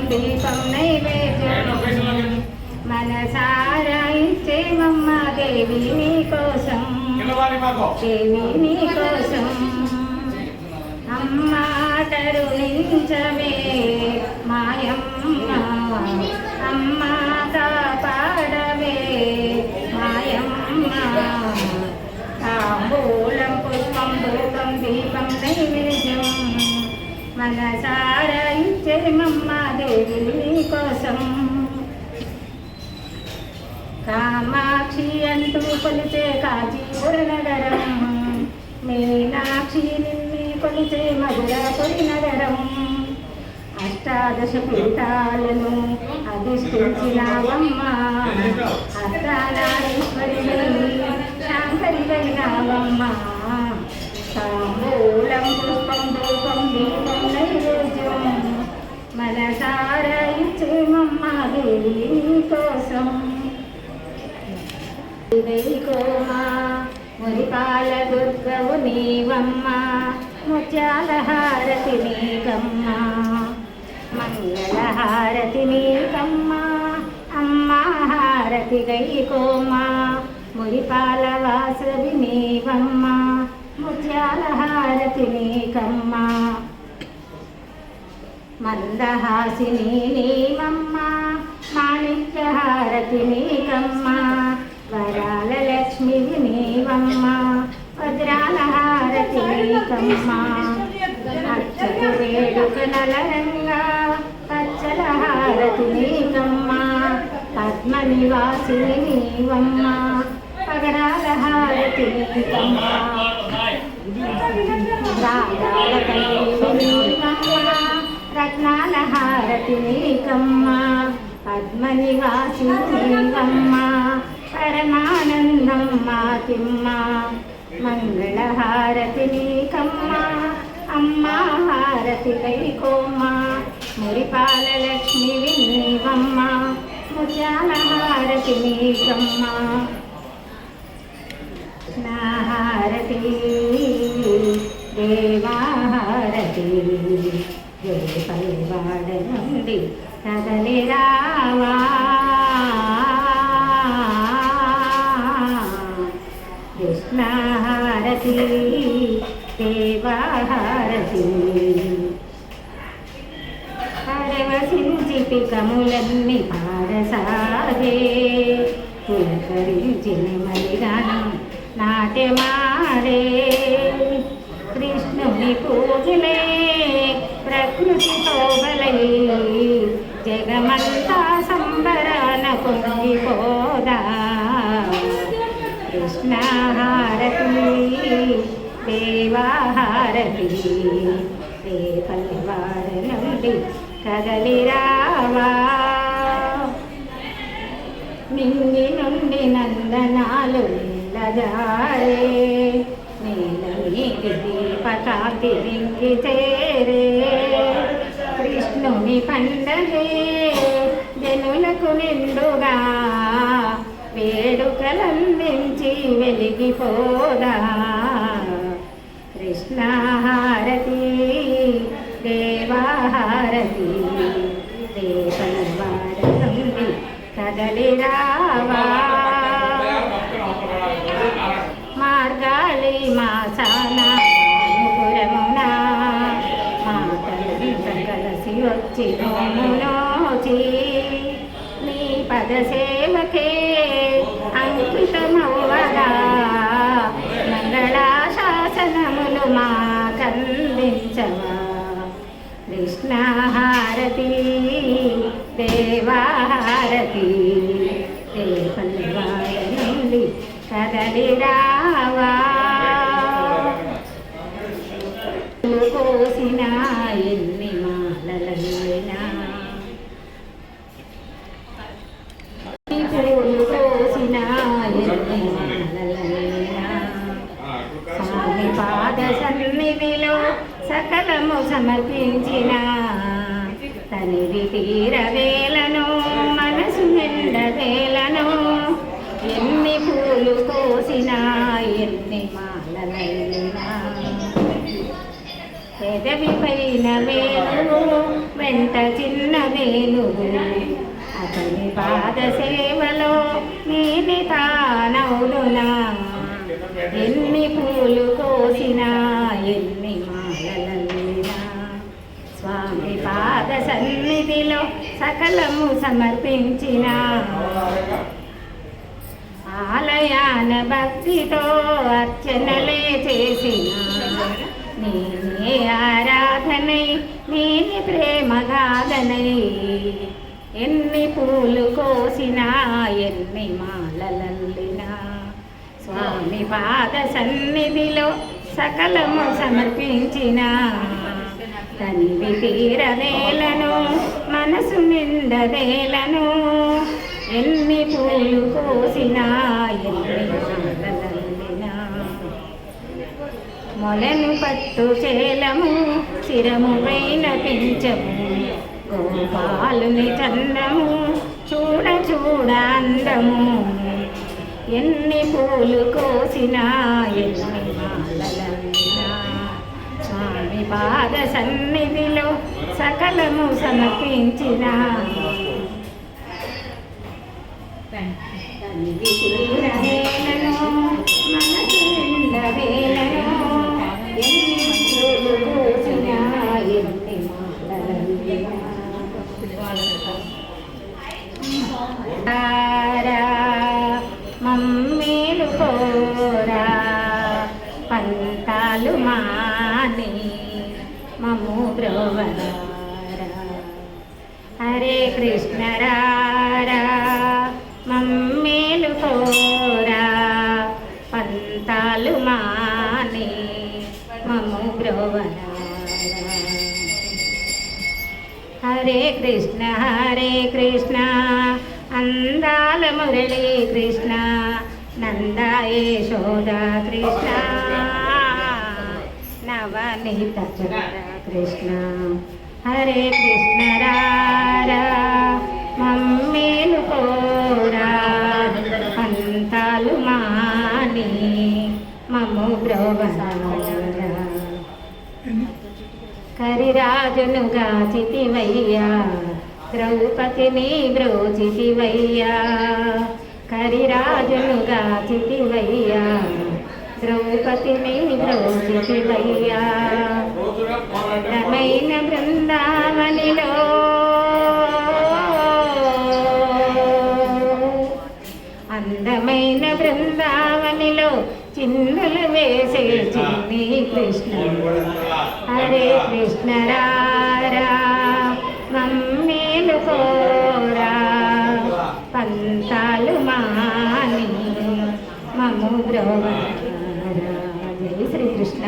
ధూపం దీపం నైవేద్యం మనసారా ఇచ్చేమమ్మ దేవి నీ కోసం దేవి నీ కోసం అమ్మ కరుణించవే మాయమ్మ అమ్మ కాపాడవే మాయమ్మ తాంబూలం పుష్పం భూపం దీపం నైవేద్యం మనసారా ఇచ్చేమమ్మ దేవి నీ కోసం కామాక్షి అంటూ కొలిచే కాజీపుర నగరం మీనాక్షి నిన్ని కొలిచే మధురాపురి నగరం. అష్టాదశ పీఠాలను అధిష్ఠించినావమ్మ అర్ధనారీశ్వరి శాంకరి వైనావమ్మ తాంబూలం పుష్పం ధూపం దీపం నైవేద్యం మనసార ఇచ్చేమమ్మ కోసం కోమా మురిపాల దుర్గవు నీవమ్మ ముత్యాల హారతి నీకమ్మ. మంగళ హారతి నీకమ్మ అమ్మ హారతి గైకోమా మురిపాల వాసవి నీవమ్మ ముత్యాల హారతి నీకమ్మ. మందహాసిని నీవమ్మ మాణిక్య హారతి నీకమ్మ వరాల లక్ష్మివి నీవమ్మ వజ్రాల హారతి నీకమ్మ అచ్చలు వేడుక నలరంగా పచ్చల హారతి నీకమ్మ పద్మ నివాసిని నీవమ్మ పగడాల హారతి నీకమ్మ రాగాల తల్లి నీవమ్మ రత్నాల హారతి నీకమ్మ పద్మ నివాసి నీవమ్మ పరమానందం మాతిమ్మ మంగళ నీకమ్మ అమ్మ హారతి వైకోమ్మ మురిపాల లక్ష్మి నీవమ్మ ముత్యాల హారతి నీకమ్మ నాహారతి దేవాహారతి జయ పరివాడ నుండి కదలి రావా. కృష్ణహారతి దేవాహారతి పరవశించి పికములన్నీ పారసాగే. పులకరించిన మలిగానం నాట్యమాడే కృష్ణుని పూజలే ప్రకృతి శోభలై. జగమంతా సంబరాన పొంగిపోదా కృష్ణహారతి దేవాహారతి రే పల్లెవాడ నుండి కదలి రావా నింగి నుండి నందనాలు నీలజారే నీల నీటి దీపకాంతి రింగి చేరే. కృష్ణుని పండగే జనులకు నిండుగా వేడుకలందించి వెలిగిపోదా. కృష్ణహారతి దేవాహారతి నుండి కదలి రావా. మార్గాళి మాసాన కలిసి నీ పద సేవకే అంకితమవ్వగా. మంగళాశాసనములు మా కందించవా కృష్ణహారతి దేవాహారతి దేవల్వాడ నుండి కదలి రావా పాద సన్నిధిలో సకలము సమర్పించిన తనివి తీరవేలను మనసు నిండవేలను ఎన్ని పూలు కోసినా ఎన్ని మాలలైనా. పెదవి పైన వేలు వెంట చిన్న వేలు అతని పాద సేవలో నేను తానవులునా ఎన్ని పూలు కోసినా ఎన్ని మాలలల్లినా. స్వామి పాద సన్నిధిలో సకలము సమర్పించిన ఆలయాన భక్తితో అర్చనలే చేసిన. నేనే ఆరాధనై నేని ప్రేమగాధనై ఎన్ని పూలు కోసినా ఎన్ని మాలలల్లి స్వామి పాద సన్నిధిలో సకలము సమర్పించిన. తనివి తీరదేలను మనసు నిండదేలను ఎన్ని పూలు కోసినా ఎన్ని మొలను పట్టు చేలము చిరము పైన పెంచము. గోపాలుని చందము చూడ చూడ అందము. ఎన్ని పూలు కోసినా ఎన్ని స్వామి పాద సన్నిధిలో సకలము సమర్పించిన. తనివి హరే కృష్ణ రారా. మమ్మీలు కోరా. పంతాలు మాని. మము బ్రోవరారా హరే కృష్ణ హరే కృష్ణ. అందాల మురళీ కృష్ణ. నంద యశోద కృష్ణ. నవనీత కృష్ణ. హరే కృష్ణ రా. మమ్ము బ్రోవరా కరిరాజును గాచితివయ్యా ద్రౌపదిని బ్రోచితివయ్యా కరిరాజును గాచితివయ్యా ద్రౌపదిని బ్రోచితివయ్యా. రమైన బృందావనిలో అందమైన బృందావనిలో చిన్న చేసేచింది కృష్ణ. హరే కృష్ణ రారా మమ్మీలు కోరా పంతాలు మాని మము బ్రహ్మ జై శ్రీకృష్ణ